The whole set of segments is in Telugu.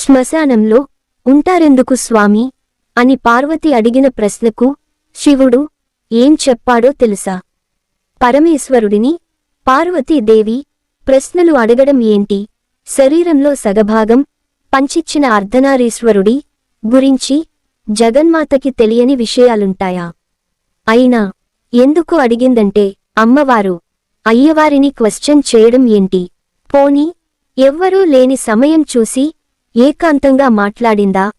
శ్మశానంలో ఉంటారెందుకు స్వామి? అని పార్వతి అడిగిన ప్రశ్నకు శివుడు ఏం చెప్పాడో తెలుసా? పరమేశ్వరుడిని పార్వతీదేవి ప్రశ్నలు అడగడం ఏంటి? శరీరంలో సగభాగం పంచిచ్చిన అర్ధనారీశ్వరుడి గురించి జగన్మాతకి తెలియని విషయాలుంటాయా? అయినా ఎందుకు అడిగిందంటే అమ్మవారు అయ్యవారిని క్వశ్చన్ చేయడం ఏంటి? పోని ఎవ్వరూ లేని సమయం చూసి ఏకాంతంగా మాట్లాడిందా?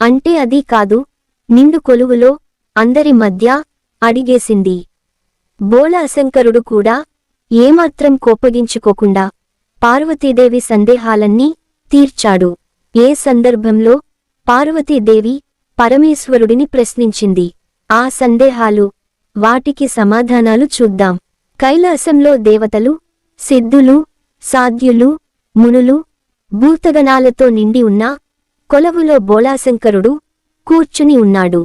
అంటే అది కాదు. నిండు కొలువులో అందరి మధ్య అడిగేసింది. బోళాశంకరుడు కూడా ఏమాత్రం కోపగించుకోకుండా పార్వతీదేవి సందేహాలన్నీ తీర్చాడు. ఏ సందర్భంలో పార్వతీదేవి పరమేశ్వరుడిని ప్రశ్నించింది? ఆ సందేహాలు వాటికి సమాధానాలు చూద్దాం. కైలాసంలో దేవతలు సిద్ధులు సాధ్యులు మునులు భూతగణాలతో నిండి ఉన్న కొలవులో బోళాశంకరుడు కూర్చుని ఉన్నాడు.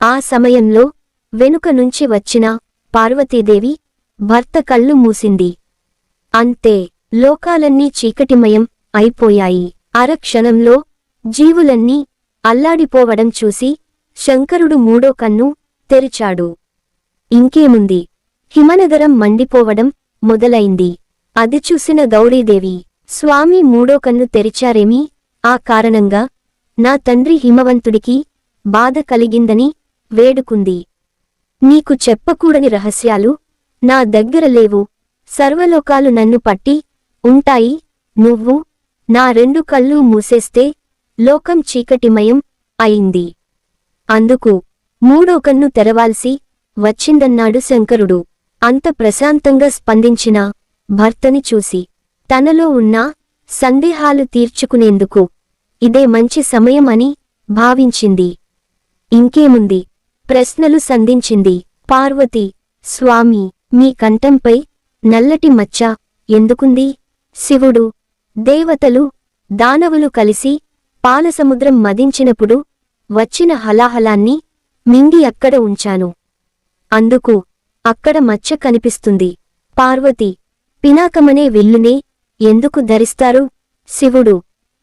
ఆ సమయంలో వెనుక నుంచి వచ్చిన పార్వతీదేవి భర్త కళ్ళు మూసింది. అంతే లోకాలన్నీ చీకటిమయం అయిపోయాయి. అరక్షణంలో జీవులన్నీ అల్లాడిపోవడం చూసి శంకరుడు మూడో కన్ను తెరిచాడు. ఇంకేముంది? హిమనగరం మండిపోవడం మొదలైంది. అది చూసిన గౌరీదేవి స్వామి మూడో కన్ను తెరిచారేమి? ఆ కారణంగా నా తండ్రి హిమవంతుడికి బాధ కలిగిందని వేడుకుంది. నీకు చెప్పకూడని రహస్యాలు నా దగ్గర లేవు. సర్వలోకాలు నన్ను పట్టి ఉంటాయి. నువ్వు నా రెండు కళ్ళు మూసేస్తే లోకం చీకటిమయం అయింది. అందుకు మూడో కన్ను తెరవాల్సి వచ్చిందన్నాడు శంకరుడు. అంత ప్రశాంతంగా స్పందించిన భర్తని చూసి తనలో ఉన్న సందేహాలు తీర్చుకునేందుకు ఇదే మంచి సమయం అని భావించింది. ఇంకేముంది? ప్రశ్నలు సంధించింది. పార్వతి స్వామి మీ కంఠంపై నల్లటి మచ్చ ఎందుకుంది? శివుడు దేవతలు దానవులు కలిసి పాలసముద్రం మదించినప్పుడు వచ్చిన హలాహలాన్ని మింగి అక్కడ ఉంచాను. అందుకు అక్కడ మచ్చ కనిపిస్తుంది. పార్వతి పినాకమనే విల్లునే ఎందుకు ధరిస్తారు? శివుడు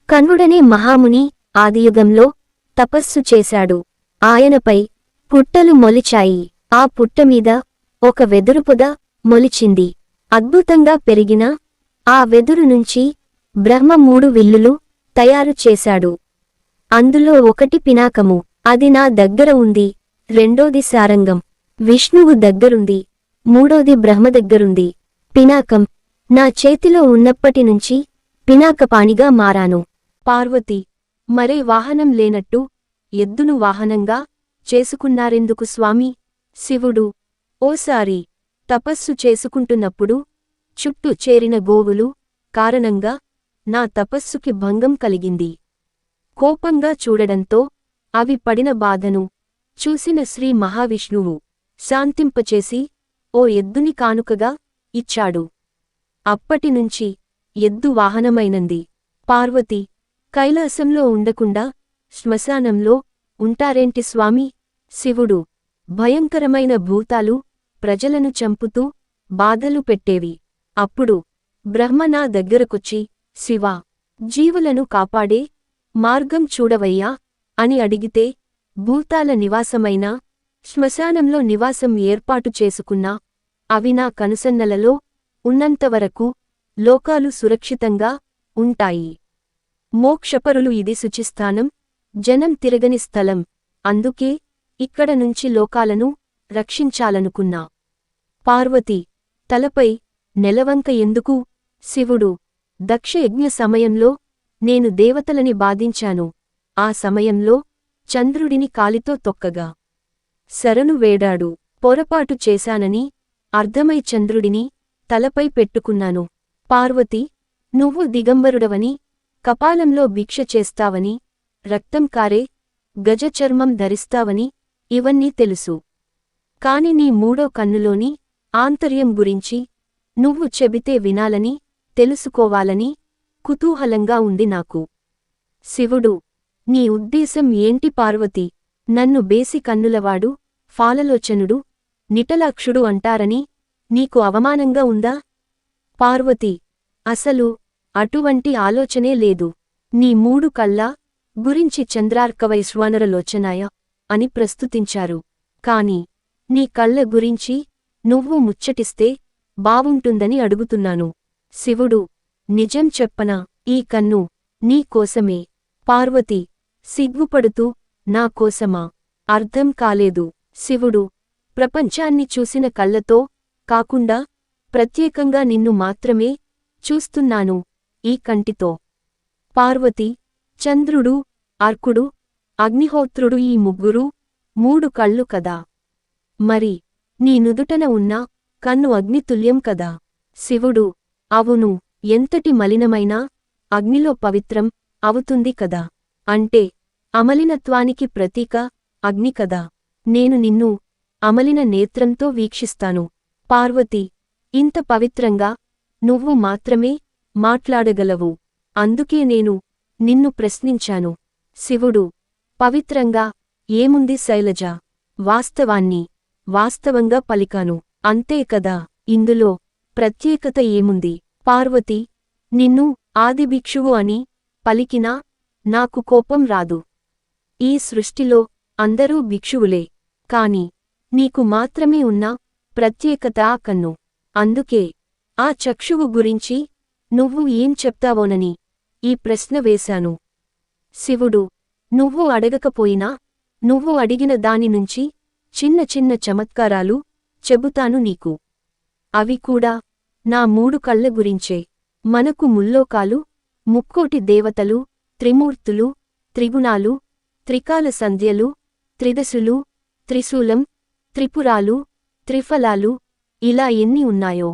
కన్వుడనే మహాముని ఆదియుగంలో తపస్సు చేశాడు. ఆయనపై పుట్టలు మొలిచాయి. ఆ పుట్టమీద ఒక వెదురుపొద మొలిచింది. అద్భుతంగా పెరిగిన ఆ వెదురు నుంచి బ్రహ్మ మూడు విల్లులు తయారు చేశాడు. అందులో ఒకటి పినాకము. అది నా దగ్గర ఉంది. రెండోది సారంగం. విష్ణువు దగ్గరుంది. మూడోది బ్రహ్మ దగ్గరుంది. పినాకం. నా చేతిలో ఉన్నప్పటి నుంచి పినాకపాణిగా మారాను. పార్వతి మరే వాహనం లేనట్టు ఎద్దును వాహనంగా చేసుకున్నారెందుకు స్వామి? శివుడు ఓసారి తపస్సు చేసుకుంటున్నప్పుడు చుట్టూ చేరిన గోవులు కారణంగా నా తపస్సుకి భంగం కలిగింది. కోపంగా చూడడంతో అవి పడిన బాధను చూసిన శ్రీ మహావిష్ణువు శాంతింపచేసి ఓ ఎద్దుని కానుకగా ఇచ్చాడు. అప్పటినుంచి ఎద్దు వాహనమైనంది. పార్వతి కైలాసంలో ఉండకుండా శ్మశానంలో ఉంటారేంటి స్వామి? శివుడు భయంకరమైన భూతాలు ప్రజలను చంపుతూ బాధలు పెట్టేవి. అప్పుడు బ్రహ్మ నా దగ్గరకొచ్చి శివా జీవులను కాపాడే మార్గం చూడవయ్యా అని అడిగితే భూతాల నివాసమైన శ్మశానంలో నివాసం ఏర్పాటు చేసుకున్నా అవి నా కనుసన్నలలో ఉన్నంతవరకు లోకాలు సురక్షితంగా ఉంటాయి. మోక్షపరులు ఇది శుచిస్థానం జనం తిరగని స్థలం. అందుకే ఇక్కడ నుంచి లోకాలను రక్షించాలనుకున్నా. పార్వతి తలపై నెలవంక ఎందుకు? శివుడు దక్షయజ్ఞ సమయంలో నేను దేవతలని బాధించాను. ఆ సమయంలో చంద్రుడిని కాలితో తొక్కగా. శరణు వేడాడు. పొరపాటు చేశానని అర్ధమై చంద్రుడిని తలపై పెట్టుకున్నాను. పార్వతి నువ్వు దిగంబరుడవని కపాలంలో భిక్ష చేస్తావని రక్తం కారే గజచర్మం ధరిస్తావని ఇవన్నీ తెలుసు. కాని నీ మూడో కన్నులోని ఆంతర్యం గురించి నువ్వు చెబితే వినాలని తెలుసుకోవాలని కుతూహలంగా ఉంది నాకు. శివుడు నీ ఉద్దేశం ఏంటి పార్వతి? నన్ను బేసి కన్నులవాడు ఫాలలోచనుడు నిటలాక్షుడు అంటారని నీకు అవమానంగా ఉందా? పార్వతి అసలు అటువంటి ఆలోచనే లేదు. నీ మూడు కల్లా గురించి చంద్రార్కవైశ్వానరలోచనాయ అని ప్రస్తుతించారు. కాని నీ కళ్ళ గురించి నువ్వు ముచ్చటిస్తే బావుంటుందని అడుగుతున్నాను. శివుడు నిజం చెప్పనా ఈ కన్ను నీ కోసమే. పార్వతి సిగ్గుపడుతూ నా కోసమా? అర్థం కాలేదు. శివుడు ప్రపంచాన్ని చూసిన కళ్ళతో కాకుండా ప్రత్యేకంగా నిన్ను మాత్రమే చూస్తున్నాను ఈ కంటితో. పార్వతి చంద్రుడు అర్కుడు అగ్నిహోత్రుడు ఈ ముగ్గురు మూడు కళ్ళు కదా. మరి నీ నుదుటన ఉన్న కన్ను అగ్నితుల్యం కదా. శివుడు అవును ఎంతటి మలినమైనా అగ్నిలో పవిత్రం అవుతుంది కదా. అంటే అమలినత్వానికి ప్రతీక అగ్ని కదా. నేను నిన్ను అమలిన నేత్రంతో వీక్షిస్తాను. పార్వతి ఇంత పవిత్రంగా నువ్వు మాత్రమే మాట్లాడగలవు. అందుకే నేను నిన్ను ప్రశ్నించాను. శివుడు పవిత్రంగా ఏముంది శైలజ? వాస్తవాన్ని వాస్తవంగా పలికాను. అంతే కదా? ఇందులో ప్రత్యేకత ఏముంది? పార్వతి నిన్ను ఆదిభిక్షువు అని పలికినా నాకు కోపం రాదు. ఈ సృష్టిలో అందరూ భిక్షువులే. కాని నీకు మాత్రమే ఉన్న ప్రత్యేకత ఆ కన్ను. అందుకే ఆ చక్షువు గురించి నువ్వు ఏం చెప్తావోనని ఈ ప్రశ్న వేశాను. శివుడు నువ్వు అడగకపోయినా నువ్వు అడిగిన దాని నుంచి చిన్న చిన్న చమత్కారాలు చెబుతాను నీకు. అవి కూడా నా మూడు కళ్ళ గురించే. మనకు ముల్లోకాలు ముక్కోటి దేవతలు త్రిమూర్తులు త్రిగుణాలు త్రికాల సంధ్యలు త్రిదశులు త్రిశూలం త్రిపురాలు త్రిఫలాలు ఇలా ఎన్ని ఉన్నాయో?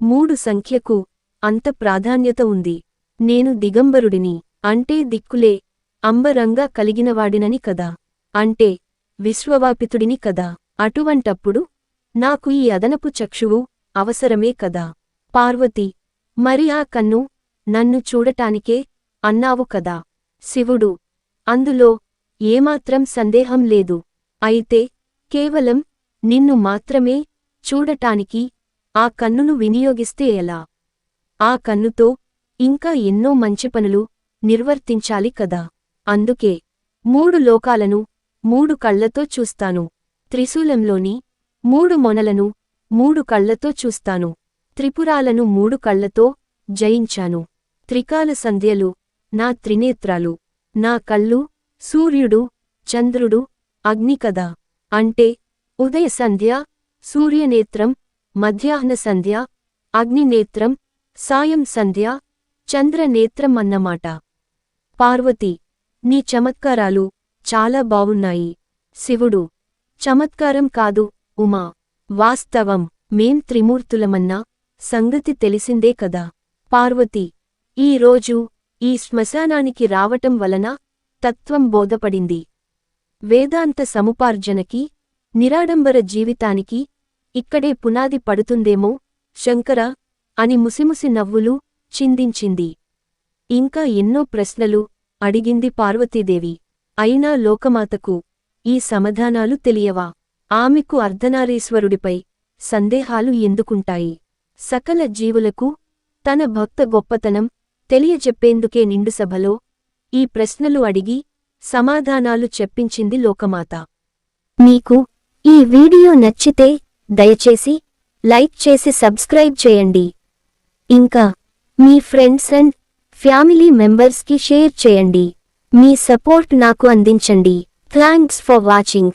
మూడు సంఖ్యకు అంత ప్రాధాన్యత ఉంది. నేను దిగంబరుడిని అంటే దిక్కులే అంబరంగా కలిగినవాడినని కదా? అంటే విశ్వవాపితుడిని కదా? అటువంటప్పుడు నాకు ఈ అదనపు చక్షువు అవసరమే కదా? పార్వతి మరి ఆ కన్ను నన్ను చూడటానికే అన్నావు కదా? శివుడు అందులో ఏమాత్రం సందేహం లేదు. అయితే కేవలం నిన్ను మాత్రమే చూడటానికి ఆ కన్నును వినియోగిస్తే ఎలా? ఆ కన్నుతో ఇంకా ఎన్నో మంచి పనులు నిర్వర్తించాలి కదా. అందుకే మూడు లోకాలను మూడు కళ్ళతో చూస్తాను. త్రిశూలంలోని మూడు మొనలను మూడు కళ్ళతో చూస్తాను. త్రిపురాలను మూడు కళ్ళతో జయించాను. త్రికాల సంధ్యలు నా త్రినేత్రాలు. నా కళ్ళు సూర్యుడు చంద్రుడు అగ్ని కదా. అంటే ఉదయ సంధ్య సూర్యనేత్రం మధ్యాహ్న సంధ్య అగ్నినేత్రం సాయం సంధ్య చంద్రనేత్రం అన్నమాట. పార్వతి నీ చమత్కారాలు చాలా బావున్నాయి. శివుడు చమత్కారం కాదు ఉమా. వాస్తవం మేం త్రిమూర్తులమన్నా సంగతి తెలిసిందే కదా. పార్వతి ఈ రోజు ఈ శ్మశానానికి రావటం వలన తత్వం బోధపడింది. వేదాంత సముపార్జనకి నిరాడంబర జీవితానికి ఇక్కడే పునాది పడుతుందేమో శంకర అని ముసిముసి నవ్వులు చిందించింది. ఇంకా ఎన్నో ప్రశ్నలు అడిగింది పార్వతీదేవి. అయినా లోకమాతకు ఈ సమాధానాలు తెలియవా? ఆమెకు అర్ధనారీశ్వరుడిపై సందేహాలు ఎందుకుంటాయి? సకల జీవులకు తన భక్త గొప్పతనం తెలియచెప్పేందుకే నిండు సభలో ఈ ప్రశ్నలు అడిగి సమాధానాలు చెప్పించింది లోకమాత. మీకు ఈ వీడియో నచ్చితే దయచేసి లైక్ చేసి సబ్స్క్రైబ్ చేయండి. ఇంకా మీ ఫ్రెండ్స్ అండ్ ఫ్యామిలీ మెంబర్స్కి షేర్ చేయండి. మీ సపోర్ట్ నాకు అందించండి. Thanks for watching.